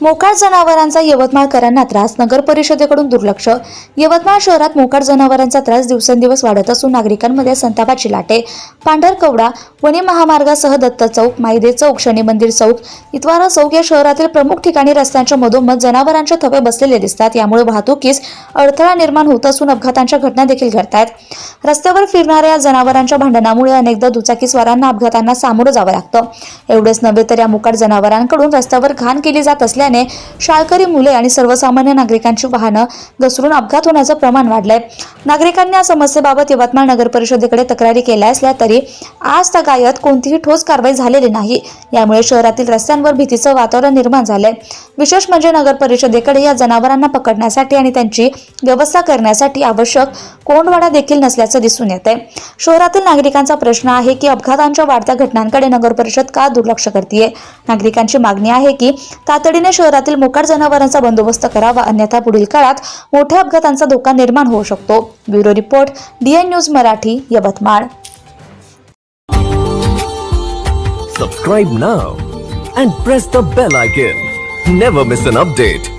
मोकाट जनावरांचा यवतमाळकरांना त्रास नगर परिषदेकडून दुर्लक्ष. यवतमाळ शहरात मोकाट जनावरांचा त्रास दिवसेंदिवस वाढत असून नागरिकांमध्ये संतापाची लाटे. पांढरकवडा वणी महामार्गासह दत्त चौक मायदे चौक शनी मंदिर चौक इतवारा चौक या शहरातील प्रमुख ठिकाणी रस्त्यांच्या मधोमध जनावरांचे थवे बसलेले दिसतात. यामुळे वाहतुकीस अडथळा निर्माण होत असून अपघातांच्या घटना देखील घडतायत. रस्त्यावर फिरणाऱ्या जनावरांच्या भांडणामुळे अनेकदा दुचाकीस्वारांना अपघातांना सामोरं जावं लागतं. एवढेच नव्हे तर या मोकाट जनावरांकडून रस्त्यावर घाण केली जात असल्याने शाळकरी मुले आणि सर्वसामान्य नागरिकांची वाहनं घसरून अपघात होण्याचं प्रमाण वाढलंय. नागरिकांनी या समस्येबाबत यवतमाळ नगर परिषदेकडे तक्रारी केल्या असल्या तरी आज तगायत कोणतीही ठोस कारवाई झालेली नाही. यामुळे शहरातील रस्त्यांवर भीतीचं वातावरण निर्माण झालंय. विशेष म्हणजे नगर परिषदेकडे या जनावरांना पकडण्यासाठी आणि त्यांची व्यवस्था करण्यासाठी आवश्यक कोंडवाडा देखील नसल्याचं दिसून येत आहे शहरातील नागरिकांचा प्रश्न आहे की अपघातांच्या वाढत्या घटनांकडे नगर परिषद का दुर्लक्ष करते नागरिकांची मागणी आहे की तातडीने शहरातील मोकाट जनावरांचा बंदोबस्त करावा अन्यथा पुढील काळात मोठ्या अपघातांचा धोका निर्माण होऊ शकतो. Bureau report DN news Marathi Yavatmal. Subscribe now and press the bell icon never miss an update